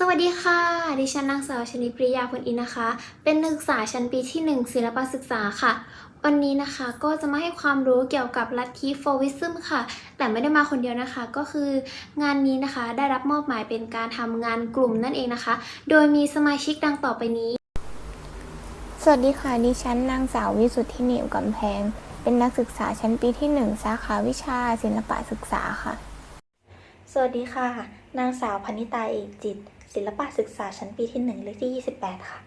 สวัสดีค่ะ ดิฉันนางสาวชนิปริยาพลอินนะคะ เป็นนักศึกษาชั้นปีที่ 1 ศิลปศึกษาค่ะ วันนี้นะคะก็จะมาให้ความรู้เกี่ยวกับลัทธิโฟวิซึมค่ะ แต่ไม่ได้มาคนเดียวนะคะ ก็คืองานนี้นะคะได้รับมอบหมายเป็นการทำงานกลุ่มนั่นเองนะคะ โดยมีสมาชิกดังต่อไปนี้ สวัสดีค่ะ ดิฉันนางสาววิสุทธิเนิวกำแพง เป็นนักศึกษาชั้นปีที่ 1 สาขาวิชา ศิลปศึกษาค่ะ สวัสดีค่ะ นางสาวพนิตาเอกจิต ศิลปะศึกษาชั้นปีที่ 1 เลขที่ 28 ค่ะ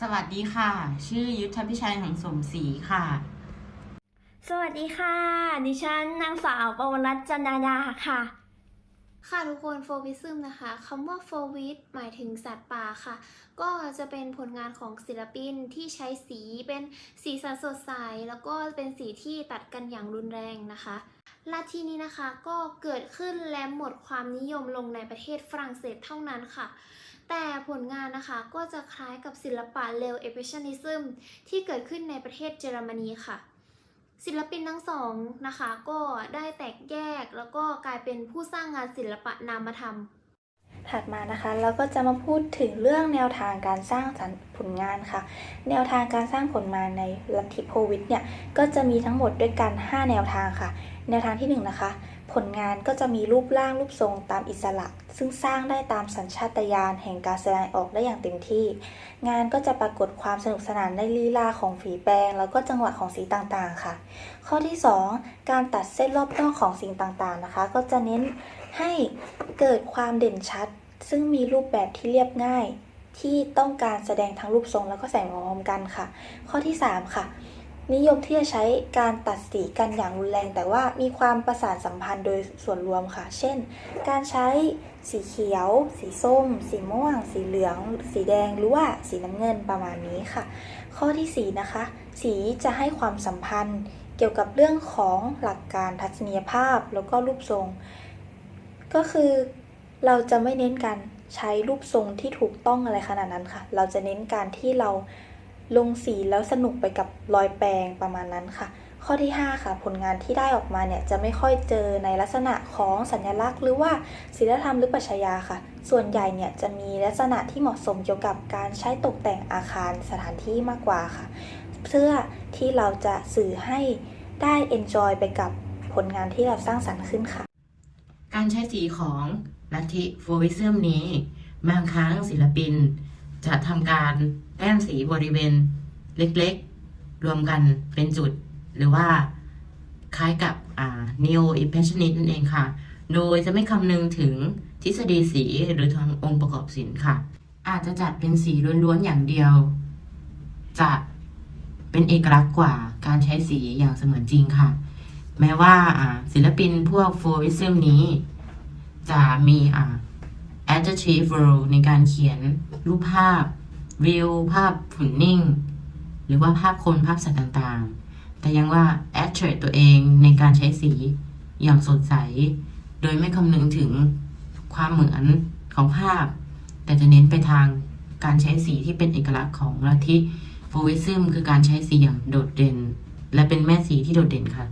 สวัสดีค่ะ ชื่อยุทธพิชัยของสมศรีค่ะ สวัสดีค่ะ ดิฉันนางสาวปวรัตน์จันดาดาค่ะ ค่ะทุกคนโฟวิซึมนะคะคำว่าโฟวิสหมายถึงสัตว์ป่าค่ะ ก็จะเป็นผลงานของศิลปินที่ใช้สีเป็นสีสันสดใส แล้วก็เป็นสีที่ตัดกันอย่างรุนแรงนะคะลัทธินี้นะคะก็เกิดขึ้นและหมดความนิยมลงในประเทศฝรั่งเศสเท่านั้นค่ะ แต่ผลงานนะคะก็จะคล้ายกับศิลปะเลวเอเ s ชันนิซึมที่เกิดขึ้นในประเทศเยอรมนีค่ะ ศิลปินทั้งสองนะคะก็ได้แตกแยกแล้วก็กลายเป็นผู้สร้างงานศิลปะนามธรรม ถัดมานะคะเราก็จะมาพูดถึงเรื่องแนวทางการสร้างสรรค์ผลงานค่ะ แนวทางการสร้างผลงานในลัทธิโพวิทเนี่ยก็จะมีทั้งหมดด้วยกัน 5 แนวทางค่ะ แนวทางที่1นงนะคะ ผลงานก็จะมีรูปร่างรูปทรงตามอิสระ ซึ่งสร้างได้ตามสัญชาตญาณแห่งการแสดงออกได้อย่างเต็มที่ งานก็จะปรากฏความสนุกสนานในลีลาของฝีแปรงแล้วก็จังหวะของสีต่างๆค่ะ ข้อที่ 2 การตัดเส้นรอบนอกของสิ่งต่างๆนะคะ ก็จะเน้นให้เกิดความเด่นชัด ซึ่งมีรูปแบบที่เรียบง่าย ที่ต้องการแสดงทั้งรูปทรงแล้วก็แสงพร้อมกันค่ะ ข้อที่ 3 ค่ะ นิยมที่จะใช้การตัดสีกันอย่างรุนแรง แต่ว่ามีความประสานสัมพันธ์โดยส่วนรวมค่ะ เช่น การใช้สีเขียว สีส้ม สีม่วง สีเหลือง สีแดง หรือว่าสีน้ำเงินประมาณนี้ค่ะ ข้อที่ 4 นะคะ สีจะให้ความสัมพันธ์เกี่ยวกับเรื่องของหลักการทัศนียภาพแล้วก็รูปทรง ก็คือเราจะไม่เน้นการใช้รูปทรงที่ถูกต้องอะไรขนาดนั้นค่ะ เราจะเน้นการที่เรา ลงสีแล้วสนุกไปกับรอยแปรงประมาณนั้นค่ะ ข้อที่ 5 ค่ะ ผลงานที่ได้ออกมาเนี่ยจะไม่ค่อยเจอในลักษณะของสัญลักษณ์ หรือว่าศิลธรรมหรือปรัชญาค่ะ ส่วนใหญ่เนี่ยจะมีลักษณะที่เหมาะสมเกี่ยวกับการใช้ตกแต่งอาคารสถานที่มากกว่าค่ะ เพื่อที่เราจะสื่อให้ได้ enjoy ไปกับผลงานที่เราสร้างสรรค์ขึ้นค่ะ การใช้สีของลัทธิโฟวิซึมนี้ บางครั้งศิลปินจะทำการ แต้มสีบริเวณเล็กๆ รวมกันเป็นจุด หรือว่าคล้ายกับอ่า neo impressionist นั่นเองค่ะ โดยจะไม่คำนึงถึงทฤษฎีสีหรือทางองค์ประกอบศิลป์ค่ะ อาจจะจัดเป็นสีล้วนๆอย่างเดียว จะเป็นเอกลักษณ์กว่าการใช้สีอย่างเสมือนจริงค่ะ แม้ว่าศิลปินพวกโฟวิซึมนี้ จะมีอ่า adjective role ในการเขียนรูปภาพ วิวภาพฝุ่นนิ่ง หรือว่าภาพคนภาพสัตว์ต่างๆ แต่ยังว่า attract ตัวเองในการใช้สีอย่างสดใส โดยไม่คำนึงถึงความเหมือนของภาพ แต่จะเน้นไปทางการใช้สีที่เป็นเอกลักษณ์ของลัทธิโฟวิซึมคือการใช้สีอย่างโดดเด่น และเป็นแม่สีที่โดดเด่นค่ะ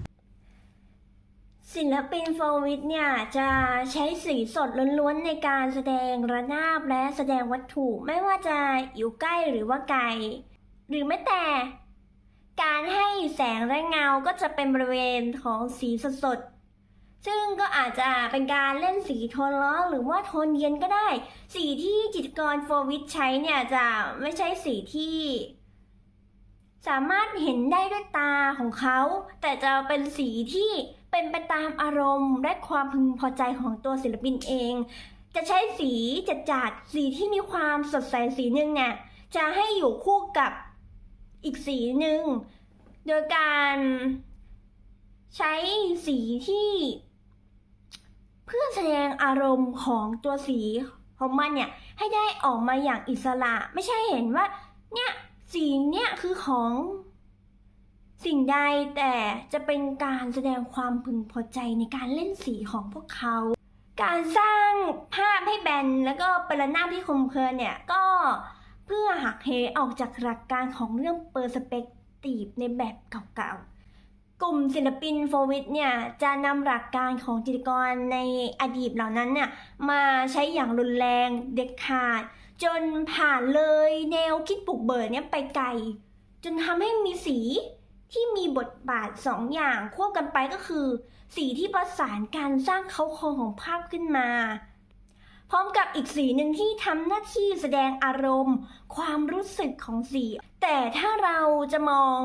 ศิลปินโฟวิทเนี่ย จะใช้สีสดล้วนๆในการแสดงระนาบและแสดงวัตถุไม่ว่าจะอยู่ใกล้หรือว่าไกล หรือแม้แต่ การให้แสงและเงาก็จะเป็นบริเวณของสีสดๆซึ่งก็อาจจะเป็นการเล่นสีโทนร้อนหรือว่าโทนเย็นก็ได้ สีที่จิตกรโฟวิทใช้เนี่ยจะไม่ใช่สีที่สามารถเห็นได้ด้วยตาของเขา แต่จะเป็นสีที่ เป็นไปตามอารมณ์และความพึงพอใจของตัวศิลปินเอง จะใช้สีจัดจัดๆสีที่มีความสดใสสีหนึ่งเนี่ยจะให้อยู่คู่กับอีกสีหนึ่งโดยการใช้สีที่เพื่อแสดงอารมณ์ของตัวสีของมันเนี่ยให้ได้ออกมาอย่างอิสระ ไม่ใช่เห็นว่าเนี่ยสีเนี่ยคือของ สิ่งใดแต่จะเป็นการแสดงความพึงพอใจในการเล่นสีของพวกเขา การสร้างภาพให้แบนแล้วก็เป็นระนาบที่คมเพลินเนี่ย ก็เพื่อหักเหออกจากหลักการของเรื่องเปอร์สเปกตีฟในแบบเก่าๆ กลุ่มศิลปินโฟวิดเนี่ย จะนำหลักการของจิตรกรในอดีตเหล่านั้นเนี่ยมาใช้อย่างรุนแรงเด็ดขาด จนผ่านเลยแนวคิดปลุกเบิกเนี่ยไปไกล จนทำให้มีสี ที่มีบทบาทสองอย่างควบกันไปก็คือ สีที่ประสานการสร้างเขาโครงของภาพขึ้นมา พร้อมกับอีกสีหนึ่งที่ทำหน้าที่แสดงอารมณ์ ความรู้สึกของสี แต่ถ้าเราจะมอง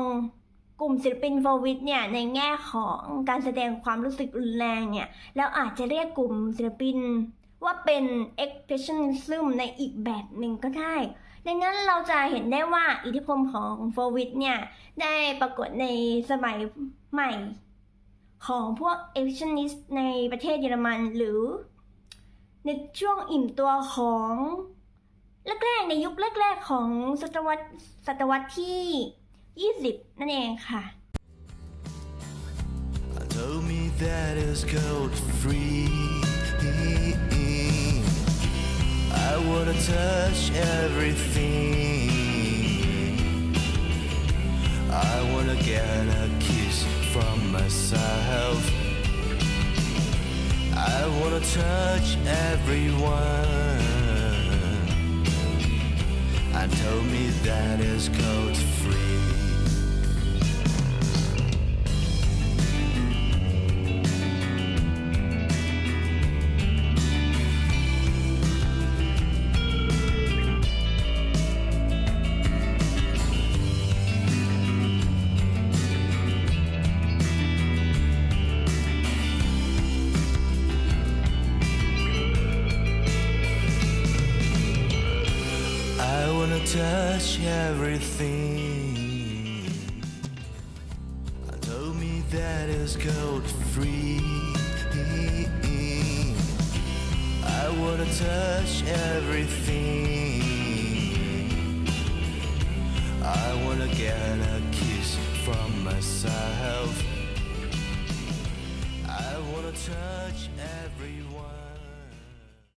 กลุ่มศิลปินโฟวิดเนี่ยในแง่ของการแสดงความรู้สึกรุนแรงเนี่ยแล้วอาจจะเรียกกลุ่มศิลปินว่าเป็น expressionism ในอีกแบบหนึ่งก็ได้ ดังนั้นเราจะเห็นได้ว่าอิทธิพลของโฟวิดเนี่ยได้ปรากฏในสมัยใหม่ของพวก expressionist ในประเทศเยอรมันหรือ ในช่วงอิ่มตัวของแรกๆในยุคแรกๆของศตวรรษศตวรรษที่ 20 นั่นเองค่ะ told me that it's gold free. I wanna touch everything. I wanna get a kiss from myself. I wanna touch everyone. And told me that it's gold free. Touch everything. I told me that it's gold free. I wanna touch everything. I wanna get a kiss from myself. I wanna touch everyone.